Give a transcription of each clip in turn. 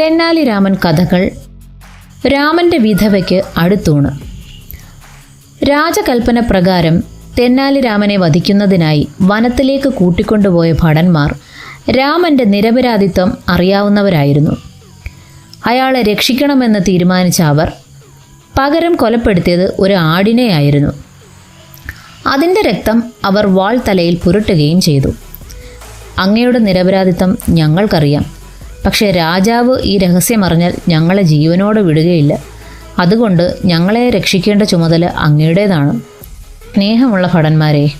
തെന്നാലി രാമൻ കഥകൾ രാമന്റെ വിധവയ്ക്ക് അടുത്തൂണ്. രാജകൽപ്പന പ്രകാരം തെന്നാലി രാമനെ വധിക്കുന്നതിനായി വനത്തിലേക്ക് കൂട്ടിക്കൊണ്ടുപോയ ഭടന്മാർ രാമന്റെ നിരപരാധിത്വം അറിയാവുന്നവരായിരുന്നു. അയാളെ രക്ഷിക്കണമെന്ന് തീരുമാനിച്ച അവർ പകരം കൊലപ്പെടുത്തിയത് ഒരു ആടിനെയായിരുന്നു. അതിന്റെ രക്തം അവർ വാൾ തലയിൽ പുരട്ടുകയും ചെയ്തു. അങ്ങയുടെ നിരപരാധിത്വം ഞങ്ങൾക്കറിയാം. പക്ഷേ രാജാവ് ഈ രഹസ്യം അറിഞ്ഞാൽ ഞങ്ങളെ ജീവനോടെ വിടുകയില്ല. അതുകൊണ്ട് ഞങ്ങളെ രക്ഷിക്കേണ്ട ചുമതല അങ്ങയുടേതാണ്. സ്നേഹമുള്ള ഭടന്മാരെ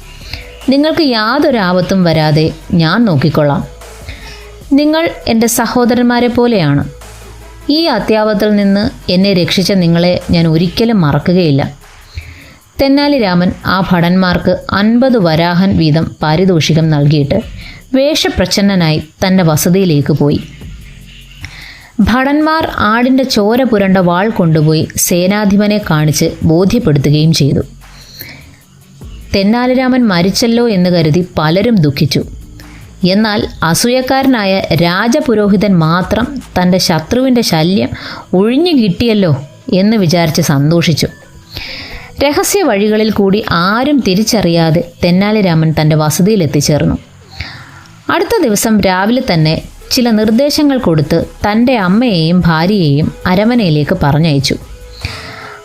നിങ്ങൾക്ക് യാതൊരു ആപത്തും വരാതെ ഞാൻ നോക്കിക്കൊള്ളാം. നിങ്ങൾ എന്റെ സഹോദരന്മാരെ പോലെയാണ്. ഈ അത്യാപത്തിൽ നിന്ന് എന്നെ രക്ഷിച്ച നിങ്ങളെ ഞാൻ ഒരിക്കലും മറക്കുകയില്ല. തെന്നാലി രാമൻ ആ ഭടന്മാർക്ക് അൻപത് വരാഹൻ വീതം പാരിതോഷികം നൽകിയിട്ട് വേഷപ്രച്ഛന്നനായി തന്റെ വസതിയിലേക്ക് പോയി. ഭടന്മാർ ആടിന്റെ ചോര പുരണ്ട വാൾ കൊണ്ടുപോയി സേനാധിപനെ കാണിച്ച് ബോധ്യപ്പെടുത്തുകയും ചെയ്തു. തെന്നാലിരാമൻ മരിച്ചല്ലോ എന്ന് കരുതി പലരും ദുഃഖിച്ചു. എന്നാൽ അസൂയക്കാരനായ രാജപുരോഹിതൻ മാത്രം തന്റെ ശത്രുവിന്റെ ശല്യം ഒഴിഞ്ഞു കിട്ടിയല്ലോ എന്ന് വിചാരിച്ച് സന്തോഷിച്ചു. രഹസ്യ വഴികളിൽ കൂടി ആരും തിരിച്ചറിയാതെ തെന്നാലിരാമൻ തന്റെ വസതിയിൽ എത്തിച്ചേർന്നു. അടുത്ത ദിവസം രാവിലെ തന്നെ ചില നിർദ്ദേശങ്ങൾ കൊടുത്ത് തന്റെ അമ്മയെയും ഭാര്യയെയും അരമനയിലേക്ക് പറഞ്ഞയച്ചു.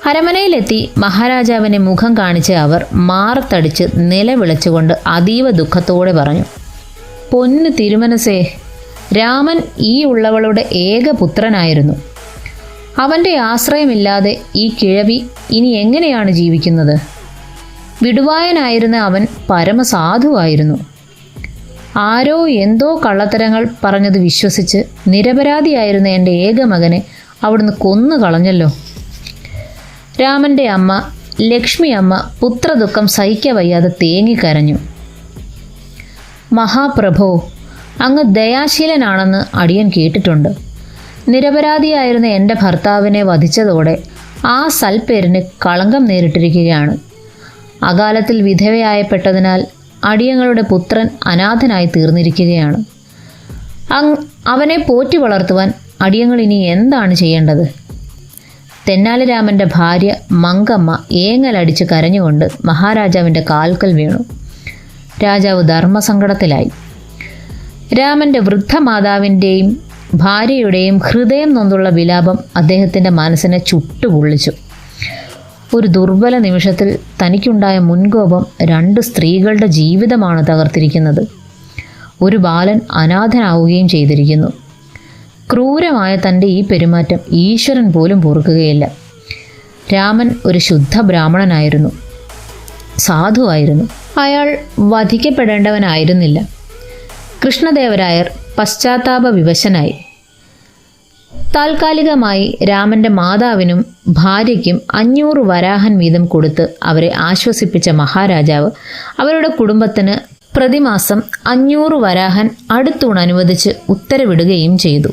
അരമനയിലെത്തി മഹാരാജാവിനെ മുഖം കാണിച്ച് അവർ മാറത്തടിച്ച് നിലവിളിച്ചുകൊണ്ട് അതീവ ദുഃഖത്തോടെ പറഞ്ഞു പൊന്ന് തിരുമനസേ രാമൻ ഈ ഉള്ളവളുടെ ഏക പുത്രനായിരുന്നു. അവന്റെ ആശ്രയമില്ലാതെ ഈ കിഴവി ഇനി എങ്ങനെയാണ് ജീവിക്കുന്നത്? വിടുവായനായിരുന്ന അവൻ പരമസാധുവായിരുന്നു. ആരോ എന്തോ കള്ളത്തരങ്ങൾ പറഞ്ഞത് വിശ്വസിച്ച് നിരപരാധിയായിരുന്ന എന്റെ ഏക മകനെ അവിടുന്ന് കൊന്നു കളഞ്ഞല്ലോ. രാമന്റെ അമ്മ ലക്ഷ്മി അമ്മ പുത്രദുഃഖം സഹിക്കവയ്യാതെ തേങ്ങിക്കരഞ്ഞു മഹാപ്രഭോ അങ്ങ് ദയാശീലനാണെന്ന് അടിയൻ കേട്ടിട്ടുണ്ട്. നിരപരാധിയായിരുന്ന എന്റെ ഭർത്താവിനെ വധിച്ചതോടെ ആ സൽപ്പേരിന് കളങ്കം നേരിട്ടിരിക്കുകയാണ്. അകാലത്തിൽ വിധവയായപ്പെട്ടതിനാൽ അടിയങ്ങളുടെ പുത്രൻ അനാഥനായി തീർന്നിരിക്കുകയാണ്. അവനെ പോറ്റി വളർത്തുവാൻ അടിയങ്ങൾ ഇനി എന്താണ് ചെയ്യേണ്ടത്? തെന്നാലിരാമന്റെ ഭാര്യ മങ്കമ്മ ഏങ്ങലടിച്ച് കരഞ്ഞുകൊണ്ട് മഹാരാജാവിന്റെ കാൽക്കൽ വീണു. രാജാവ് ധർമ്മസങ്കടത്തിലായി. രാമന്റെ വൃദ്ധമാതാവിന്റെയും ഭാര്യയുടെയും ഹൃദയം നൊന്തുള്ള വിലാപം അദ്ദേഹത്തിന്റെ മനസ്സിനെ ചുട്ടുപൊള്ളിച്ചു. ഒരു ദുർബല നിമിഷത്തിൽ തനിക്കുണ്ടായ മുൻകോപം രണ്ട് സ്ത്രീകളുടെ ജീവിതമാണ് തകർത്തിരിക്കുന്നത്. ഒരു ബാലൻ അനാഥനാവുകയും ചെയ്തിരിക്കുന്നു. ക്രൂരമായ തന്റെ ഈ പെരുമാറ്റം ഈശ്വരൻ പോലും പൊറുക്കുകയില്ല. രാമൻ ഒരു ശുദ്ധ ബ്രാഹ്മണനായിരുന്നു. സാധുവായിരുന്നു അയാൾ വധിക്കപ്പെടേണ്ടവനായിരുന്നില്ല. കൃഷ്ണദേവരായർ പശ്ചാത്താപ വിവശനായി. താൽക്കാലികമായി രാമന്റെ മാതാവിനും ഭാര്യയ്ക്കും അഞ്ഞൂറ് വരാഹൻ വീതം കൊടുത്ത് അവരെ ആശ്വസിപ്പിച്ച മഹാരാജാവ് അവരുടെ കുടുംബത്തിന് പ്രതിമാസം അഞ്ഞൂറ് വരാഹൻ അടുത്തൂൺ അനുവദിച്ച് ഉത്തരവിടുകയും ചെയ്തു.